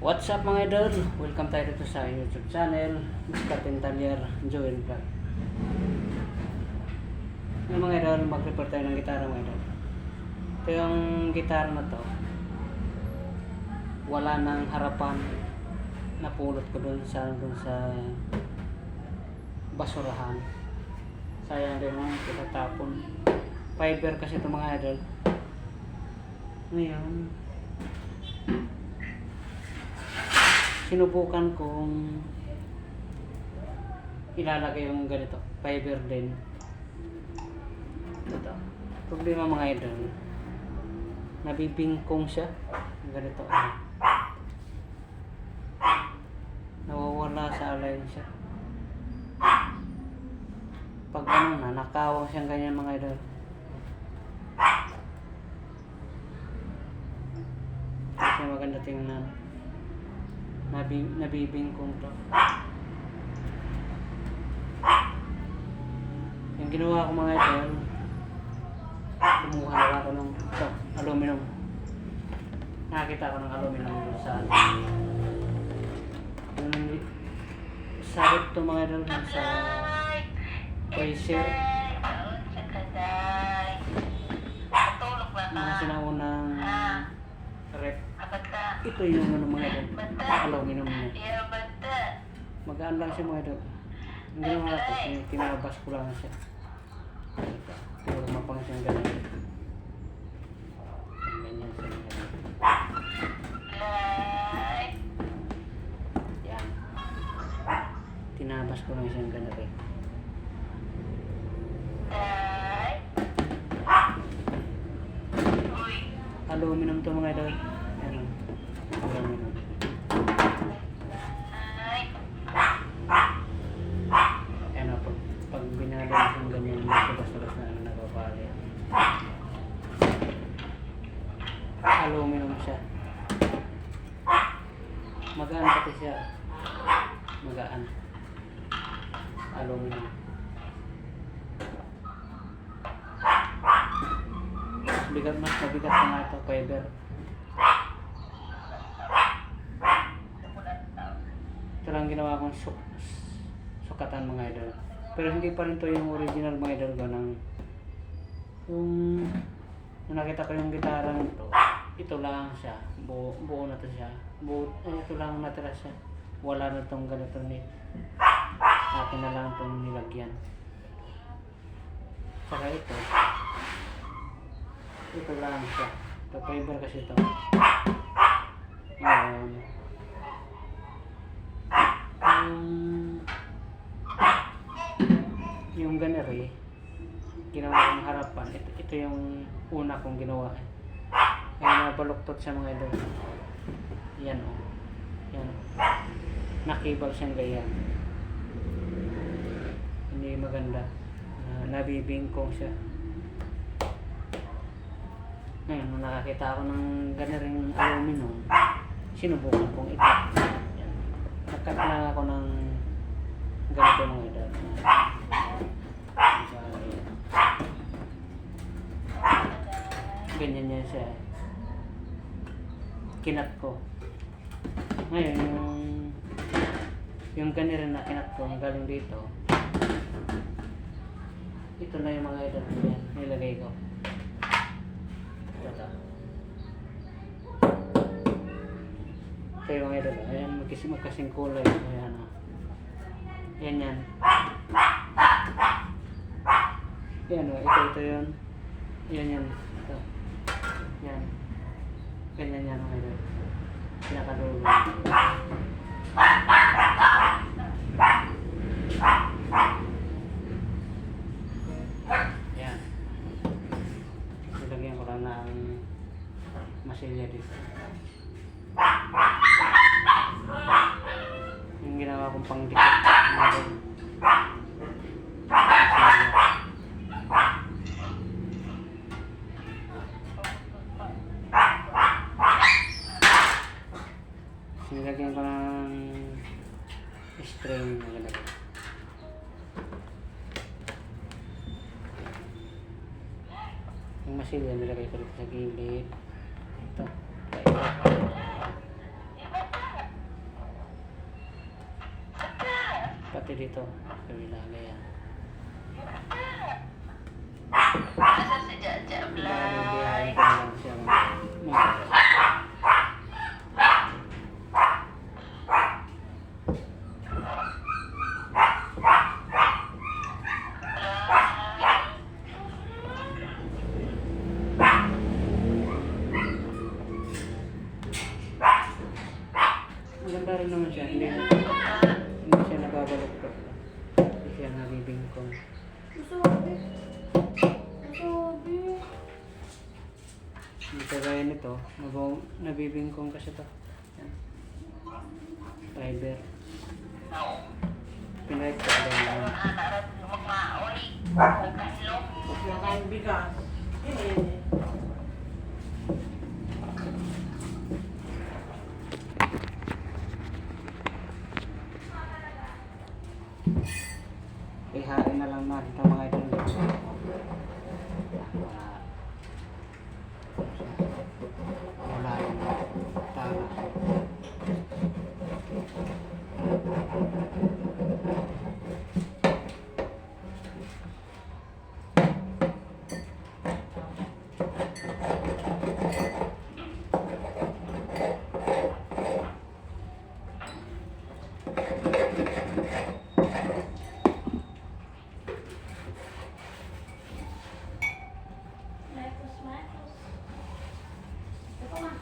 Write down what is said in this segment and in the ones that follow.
What's up mga idol? Welcome tayo dito sa YouTube channel Mr. Tintalier Joel Vlog. Yung mga idol, mag-repair tayo ng gitara mga idol. Ito yung gitara na to. Wala nang harapan Napulot ko dun sa, dun sa basurahan. Sayang din mo, kitatapon Fiber kasi ito mga idol. Ngayon sinubukan kong ilalagay yung ganito, fiber din. Ito. Problema mga idol, nabibingkong siya. Ganito. ano. Nawawala sa align siya. Pag ano na, nakawang siyang ganyan mga idol. Kasi maganda tingnan nabi, nabibingkong to. Yung ginawa ko mga idol, kumuha na ako ng ito, aluminum. Nakakita ko ng aluminum sa ano. Yung sabit to mga idol sa Quasar. Ito yung ano mga idol, aluminum niya. Magaan lang siya mga idol. Ang ginawa ko, tinabas ko lang siya. Pero mapang siyang ganun. Ganyan siya. Tinabas ko lang siyang ganun eh. Aluminum to mga idol. Yan. o. Aluminum. Yan o, pag, pag binalog yung ganyan, labas-labas na ano nagpapali. Aluminum siya. Magaan pati siya. Magaan. Aluminum. Bigat mas mabigat pa nga ito, fiber. Ito lang ginawa kong suk sukatan mga idol. Pero hindi pa rin to yung original mga idol ko ng yung nung nakita ko yung gitara nito, ito lang siya. Buo, buo na to siya. Buo, eh, ito lang natira siya. Wala na tong ganito ni akin na lang itong nilagyan. Saka ito, ito lang siya. Ito fiber kasi ito. Yan. Yung yung ganari, ginawa kong harapan. Ito, ito yung una kong ginawa. Kaya nabaluktot sa mga idol. Yan o. Yan o. Nakibal siyang ganyan. Hindi maganda. Na, nabibingkong siya. Ngayon, nung nakakita ako ng ganaring aluminum, sinubukan kong ito. Yan. Na ako ng ganito mga idol. Ganyan yan siya. Kinat ko. Ngayon, yung yung ganito na kinat ko, ang galing dito, ito na yung mga idol yan, nilagay ko. Ito. Ito yung mga idol. Ayan, magkasi magkasing kulay. Ayan, oh. Yan yan. Yan, oh. Ito, ito yun. Yan, yan. Ito. Yan. Ganyan yan, mga idol. Pinakadulo. Yan. Nilagyan ko lang ng masilya dito. Yung ginawa kong pangdikit. Meron. Nilagyan ko ng string na ganito. Yung masilya nilagay ko dito sa gilid. Ito. Ito. Dito. Kabila kaya. Asa si Jaja Bali, biyahe Blay? ko na lang siya. Mga Maganda rin naman siya. Hindi, hindi siya nababalok-balok. Hindi siya nabibingkong. Masabi. Masabi. Hindi kagaya nito, nabong, nabibingkong kasi to. Yan. Fiber. Pinahit ko lang lang. Nagkahilom. Kaya kayong bigas. Eh. Ihain na lang natin ang mga idol. Wala. Wala yung tara. Mekos, mekos. Ito nga.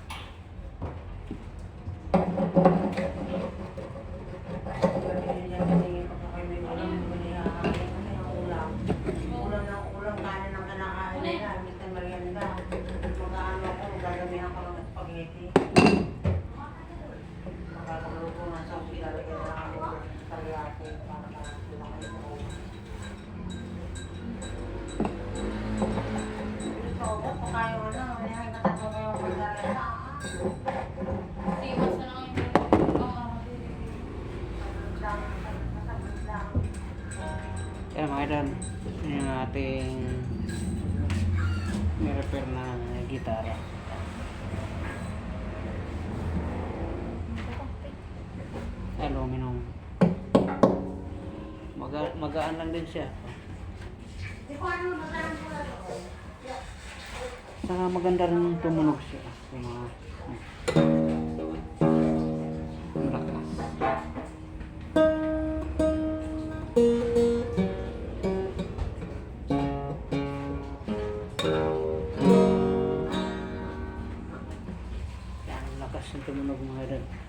Ulam ng ulam, kanin ng kinakain nila, Mr. Merienda. Mag-ano ako, gagamihan ko ng spaghetti. Makakulupo na sa ilalagay na ako ng teriyaki para malaki sa ulam. Ito, ba't pa kayo ano, may hanggang mo kayo magdala. Iwas na lang yung Oo. Lang, masabit lang. Kaya mga idol, yun yung ating ni-repair na gitara. Aluminum. Maga magaan lang din siya. Saka maganda rin tumunog siya. Yung mga... Ang lakas. Yan, ang lakas ng tumunog mga idol.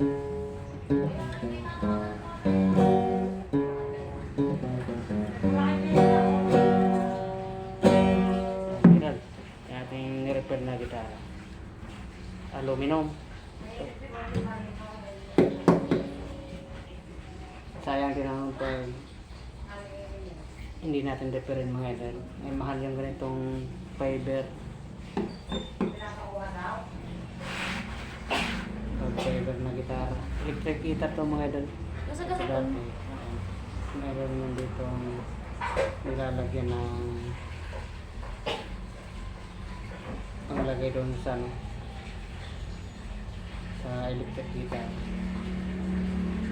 Idol, yung ating ni-repair na gitara. Aluminum. Sayang din naman pag hindi natin repairin mga idol. May mahal yung ganitong fiber. Pag fiber na guitar to mga idol. Basta Sa dati. Meron yung dito nilalagyan ng panglagay doon sa ano sa electric guitar.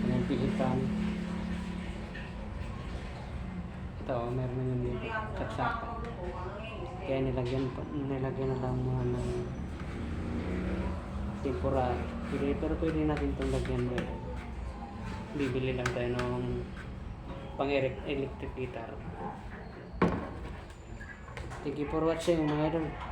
Yung pihitan. Ito, oh, meron yun dito. Saksakan. Kaya nilagyan, nilagyan na lang muna ng temporary. Pwede, pero pwede natin itong lagyan mo. Bibili lang tayo ng pang electric guitar. Thank you for watching mga idol.